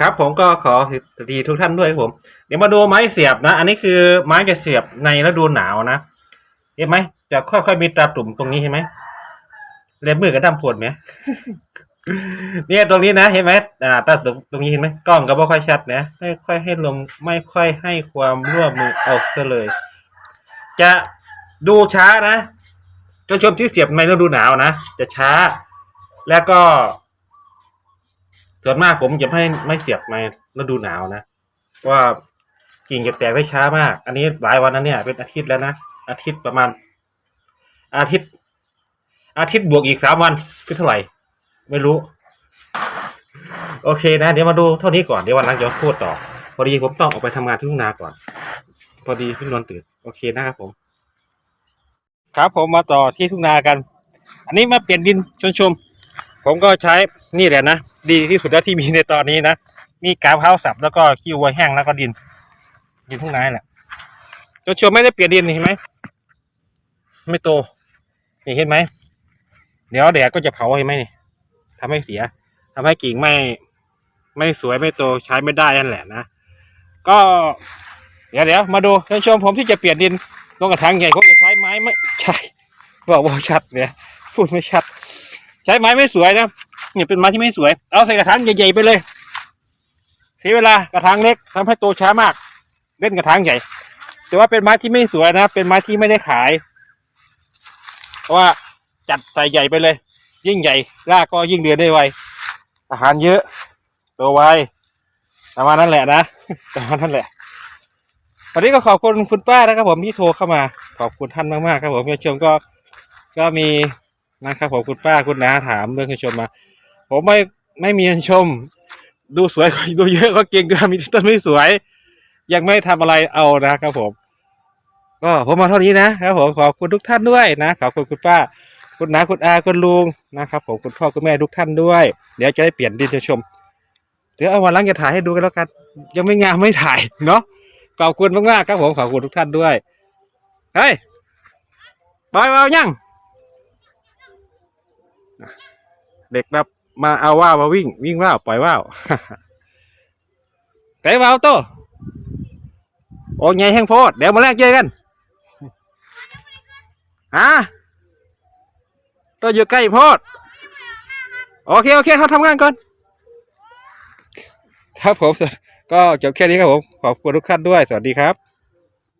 ครับผมก็ขอสวัสดีทุกท่านด้วยครับผม เดี๋ยวมาดูไม้เสียบนะ อันนี้คือไม้จะเสียบในฤดูหนาวนะเห็นไหมจะค่อยๆมีตาตุ่มตรงนี้เห็นไหมเล็บมือก็ดำปวดไหมเนี่ยตรงนี้นะเห็นไหมอ่าตาตุ่มตรงนี้เห็นไหมกล้องก็ไม่ค่อยชัดนะไม่ค่อยให้ลมไม่ค่อยให้ความร่วมมือเอาซะเลย จะดูช้านะจนชมที่เสียบในฤดูหนาวนะจะช้า แล้วก็ ส่วนมากผมจะไม่ไม่เสียบในฤดูหนาวนะว่ากิ่งจะแตกได้ช้ามาก อันนี้หลายวันนั้นเนี่ย เป็นอาทิตย์แล้วนะอาทิตย์ประมาณ อาทิตย์ อาทิตย์บวกอีกสามวันคือเท่าไหร่ ไม่รู้ โอเคนะ เดี๋ยวมาดูเท่านี้ก่อนเดี๋ยววันหลังจะพูดต่อ พอดีผมต้องออกไปทำงานที่ทุ่งนาก่อน พอดีพี่นนท์ตื่นโอเคนะครับผม ครับผมมาต่อที่ทุ่งนากัน อันนี้มาเปลี่ยนดินชมชม ผมก็ใช้นี่แหละนะ ดีที่สุดแล้วที่มีในตอนนี้นะ มีกาบเท้าสับแล้วก็ขี้วัวแห้งแล้วก็ดิน ดินทุ่งนาแหละตัวชมไม่ได้เปลี่ยนดินเห็นไหมไม่โตนี่เห็นไหมเดี๋ยวแดดก็จะเผาเห็นไหมนี่ทำให้เสียทำให้กิ่งไม่ ไม่สวยไม่โตใช้ไม่ได้นั่นแหละนะก็ เดี๋ยวเดี๋ยวมาดูท่านชมผมที่จะเปลี่ยนดินลงกระถางใหญ่ผมจะใช้ไม้ไม่ใช่บอกว่าชัดเนี่ยพูดไม่ชัด ใช้ไม้ไม่สวยนะเนี่ยเป็นไม้ที่ไม่สวย เอาใส่กระถางใหญ่ๆไปเลยเสียเวลากระถางเล็กทำให้โตช้ามาก เล่นกระถางใหญ่ แต่ว่าเป็นไม้ที่ไม่สวยนะ เป็นไม้ที่ไม่ได้ขาย เพราะว่าจัดใส่ใหญ่ไปเลย ยิ่งใหญ่รากก็ยิ่งเดือนได้ไวอาหารเยอะโตไวประมาณนั้นแหละนะประมาณนั้นแหละวันนี้ก็ขอบคุณคุณป้านะครับผมที่โทรเข้ามา ขอบคุณท่านมากๆครับผมผู้ชมก็ก็มี นะครับผมคุณป้าคุณน้าถามเรื่องผู้ชมมา ผมไม่ไม่มีเงินชม ดูสวยดูเยอะก็เก่งด้วยมีต้นไม่สวย ยังไม่ทำอะไรเอานะครับผม ก็ผมมาเท่านี้นะครับผมขอบคุณทุกท่านด้วยนะขอบคุณคุณป้า คุณน้าคุณอาคุณลุงนะครับผมคุณพ่อคุณแม่ทุกท่านด้วย เดี๋ยวจะได้เปลี่ยนดินชมเดี๋ยวเอาวันหลังจะถ่ายให้ดูกันแล้วกัน ยังไม่งามไม่ถ่ายเนาะขอบคุณมากๆครับผมขอบคุณทุกท่านด้วยเฮ้ยบอยเอายัง เด็กแบบมาเอาว่าวมาวิ่ง วิ่งว่าวปล่อยว่าวไก่ว่าวโตโอ้ยไงแห้งโพดเดี๋ยวมาแลกเจอกันฮะตัวอยู่ใกล้โพดโอเคโอเคเขาทำงานก่อน ครับผมก็จบแค่นี้ครับผม ขอบคุณทุกท่านด้วย สวัสดีครับ